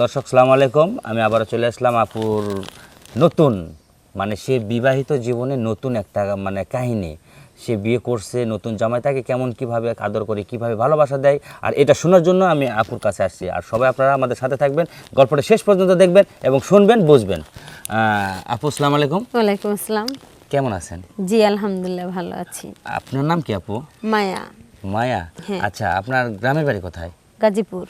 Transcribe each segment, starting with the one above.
দর্শক সালাম আলাইকুম। আমি আবারও চলে আসলাম আপুর নতুন মানে সে বিবাহিত জীবনে নতুন একটা মানে কাহিনী। সে বিয়ে করছে নতুন জামাই তাকে কেমন কীভাবে আদর করে কীভাবে ভালোবাসা দেয় আর এটা শোনার জন্য আমি আপুর কাছে আসছি। আর সবাই আপনারা আমাদের সাথে থাকবেন গল্পটা শেষ পর্যন্ত দেখবেন এবং শুনবেন বুঝবেন। আপু সালাম আলাইকুম। ওয়ালাইকুম আসসালাম। কেমন আছেন? জি আলহামদুলিল্লাহ ভালো আছি। আপনার নাম কি আপু? মায়া। মায়া? হ্যাঁ। আচ্ছা আপনার গ্রামের বাড়ি কোথায়? গাজীপুর।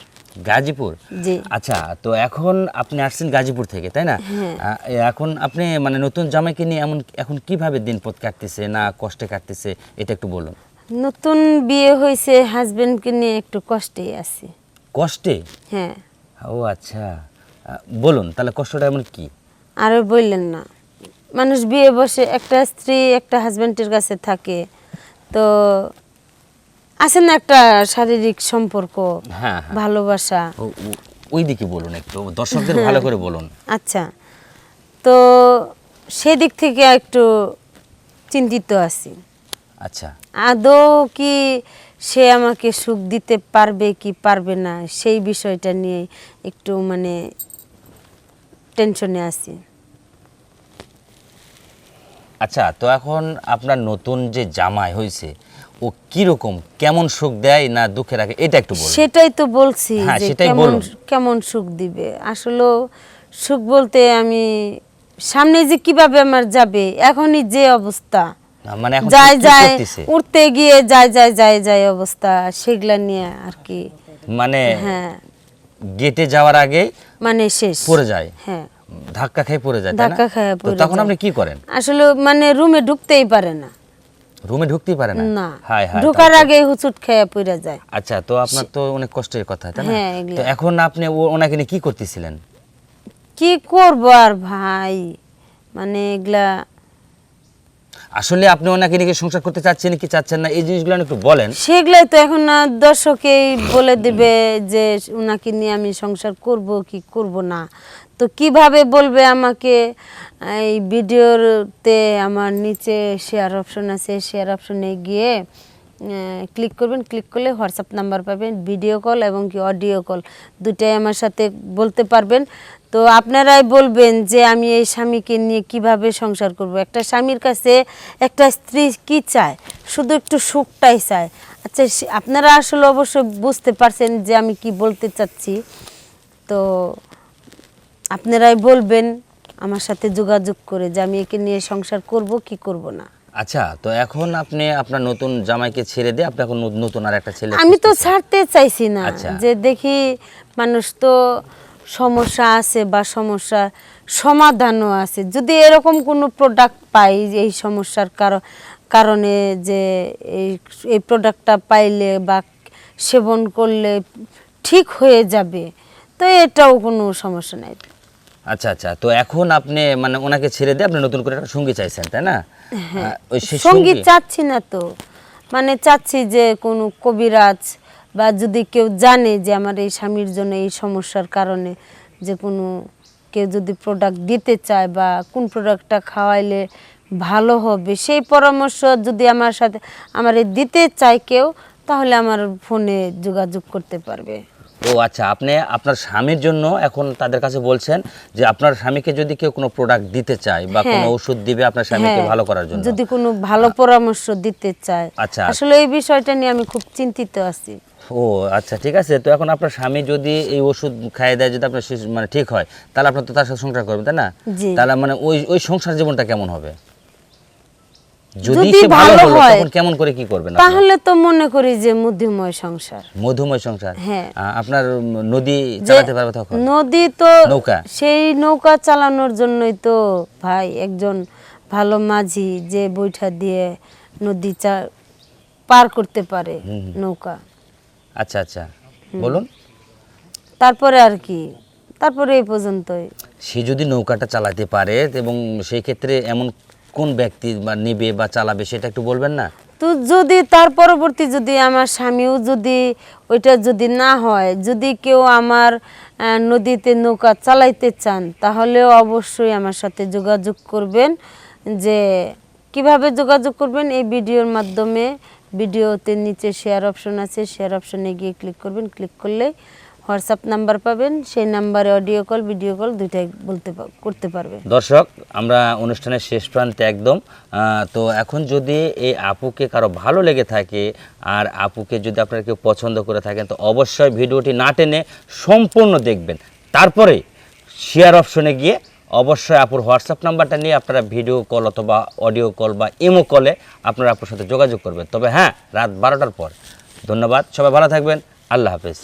গাজীপুর? জি। আচ্ছা তো এখন আপনি আসছেন গাজীপুর থেকে তাই না? হ্যাঁ। এখন আপনি মানে নতুন জামাইকে নিয়ে এমন এখন কীভাবে দিন পথ কাটতেছে না কষ্টে কাটতেছে এটা একটু বলুন। নতুন বিয়ে হয়েছে হাজবেন্ডকে নিয়ে একটু কষ্টেই আছি। কষ্টে? হ্যাঁ। ও আচ্ছা। বলুন তাহলে কষ্টটা এমন কি? আরও বললেন না। মানুষ বিয়ে বসে একটা স্ত্রী একটা হাজবেন্ডের কাছে থাকে তো আছে না একটা শারীরিক সম্পর্ক হ্যাঁ হ্যাঁ। ভালোবাসা? ওই দিকে বলুন একটু দর্শকদের ভালো করে বলুন। আচ্ছা। তো সেদিক থেকে একটু চিন্তিত আছি। আচ্ছা। আদৌ কি সে আমাকে সুখ দিতে পারবে কি পারবে না সেই বিষয়টা নিয়ে একটু মানে টেনশনে আছি। আচ্ছা তো এখন আপনার নতুন যে জামাই হয়েছে ও কীরকম কেমন সুখ দেয় না দুঃখে রাখে এটা একটু বলুন। সেটাই তো বলছি হ্যাঁ, যে সেটাই কেমন বলুন। কেমন সুখ দিবে। আসলে সুখ বলতে আমি সামনে যে কীভাবে আমার যাবে এখনই যে অবস্থা। না, মানে এখন যায় কি যায় করতেছে? উঠতে গিয়ে যায় যায় যায় যায় অবস্থা সেগুলা নিয়ে আর কি। মানে হ্যাঁ। গেটে যাওয়ার আগে মানে শেষ। পড়ে যায়। হ্যাঁ। ধাক্কা খেয়ে পড়ে যায় ধাক্কা খেয়ে পড়ে তখন আপনি কি করেন? আসলে মানে রুমে ঢুকতেই পারে না। রুমে ঢুকতেই পারে না? না। হায় হায় ঢোকার? আগে হুচুট খেয়ে পড়ে যায়। আচ্ছা তো আপনার তো অনেক কষ্টের কথা তাই না? হ্যাঁ, তো এখন আপনি ওনাকে নিয়ে কি করতেছিলেন? কি করব আর ভাই? মানে এগুলা আসলে আপনি ওনাকে নিয়ে সংসার করতে চাচ্ছেন কি চাচ্ছেন না, এই জিনিসগুলো একটু বলেন। সেগুলাই তো এখন দর্শকেই বলে দিবে যে ওনাকে নিয়ে আমি সংসার করব কি করব না। তো কীভাবে বলবে আমাকে? এই ভিডিওতে আমার নিচে শেয়ার অপশন আছে শেয়ার অপশনে গিয়ে ক্লিক করবেন ক্লিক করলে হোয়াটসঅ্যাপ নাম্বার পাবেন ভিডিও কল এবং কি অডিও কল দুটাই আমার সাথে বলতে পারবেন। তো আপনারাই বলবেন যে আমি এই স্বামীকে নিয়ে কীভাবে সংসার করব? একটা স্বামীর কাছে একটা স্ত্রী কি চায়? শুধু একটু সুখটাই চায়। আচ্ছা আপনারা আসলে অবশ্যই বুঝতে পারছেন যে আমি কি বলতে চাচ্ছি। তো আপনারাই বলবেন আমার সাথে যোগাযোগ করে যে আমি একে নিয়ে সংসার করব কি করব না। আচ্ছা তো এখন আপনি আপনার নতুন জামাইকে ছেড়ে দিয়ে আপনি এখন নতুন আর একটা ছেলে আমি তো ছাড়তে চাইছি না। আচ্ছা। যে দেখি মানুষ তো সমস্যা আছে বা সমস্যা সমাধানও আছে। যদি এরকম কোনো প্রোডাক্ট পাই যে এই সমস্যার কারণ যে এই এই প্রোডাক্টটা পাইলে বা সেবন করলে ঠিক হয়ে যাবে তো এটাও কোনো সমস্যা নাই। আচ্ছা আচ্ছা তো এখন আপনি মানে ওনাকে ছেড়ে দিয়ে আপনি নতুন করে একটা সঙ্গী চাইছেন তাই না? ওই হ্যাঁ। সংগীত সঙ্গী- চাচ্ছি না তো। মানে চাচ্ছি যে কোনো কবিরাজ বা যদি কেউ জানে যে আমার এই স্বামীর জন্য এই সমস্যার কারণে যে কোনো কেউ যদি প্রোডাক্ট দিতে চায় বা কোন প্রোডাক্টটা খাওয়াইলে ভালো হবে, সেই পরামর্শ যদি আমার সাথে, আমার দিতে চায় কেউ, তাহলে আমার ফোনে যোগাযোগ করতে পারবে। ও আচ্ছা আপনি আপনার স্বামীর জন্য এখন তাদের কাছে বলছেন যে আপনার স্বামীকে যদি কেউ কোনো প্রোডাক্ট দিতে চায় বা কোনো হ্যাঁ। ওষুধ দিবে আপনার স্বামীকে হ্যাঁ, ভালো করার জন্য। যদি কোনো ভালো পরামর্শ দিতে চায়। আচ্ছা। আসলে এই বিষয়টা নিয়ে আমি খুব চিন্তিত আছি। ও আচ্ছা ঠিক আছে। তো এখন আপনার স্বামী যদি এই ওষুধ খাইয়ে দেয় যদি আপনার মানে ঠিক হয় তাহলে আপনার তো তার সাথে সংসার করবেন তাই না? তাহলে মানে ওই ওই সংসার জীবনটা কেমন হবে? যদি সে ভালো হলো তখন কেমন করে কি করবেন তাহলে তো মনে করি যে মধ্যময় সংসার। মধুময় সংসার? হ্যাঁ। আপনার নদী চালাতে পারবে তখন? নদী তো নৌকা। সেই নৌকা চালানোর জন্যই তো ভাই একজন ভালো মাঝি যে বৈঠা দিয়ে নদী পার করতে পারে নৌকা। আচ্ছা আচ্ছা। বলুন। তারপরে আর কি তারপরে এই পর্যন্তই। সে যদি নৌকাটা চালাতে পারে এবং সেই ক্ষেত্রে এমন কোন ব্যক্তি বা নেবে বা চালাবে সেটা একটু বলবেন না? তো যদি তার পরবর্তী যদি আমার স্বামীও যদি ওইটা যদি না হয়, যদি কেউ আমার নদীতে নৌকা চালাইতে চান, তাহলেও অবশ্যই আমার সাথে যোগাযোগ করবেন যে কীভাবে যোগাযোগ করবেন, এই ভিডিওর মাধ্যমে। ভিডিওতে নিচে শেয়ার অপশন আছে শেয়ার অপশনে গিয়ে ক্লিক করবেন ক্লিক করলেই হোয়াটসঅ্যাপ নাম্বার পাবেন, সেই নাম্বারে অডিও কল ভিডিও কল দুইটাই বলতে করতে পারবে। দর্শক, আমরা অনুষ্ঠানের শেষ প্রান্তে একদম তো এখন যদি এই আপুকে কারও ভালো লেগে থাকে আর আপুকে যদি আপনারা কেউ পছন্দ করে থাকেন, তো অবশ্যই ভিডিওটি না টেনে সম্পূর্ণ দেখবেন। তারপরে শেয়ার অপশনে গিয়ে অবশ্যই আপুর হোয়াটসঅ্যাপ নাম্বারটা নিয়ে আপনারা ভিডিও কল অথবা অডিও কল বা ইমো কলে আপনারা আপুর সাথে যোগাযোগ করবেন। তবে হ্যাঁ রাত বারোটার পর। ধন্যবাদ, সবাই ভালো থাকবেন, আল্লাহ হাফেজ।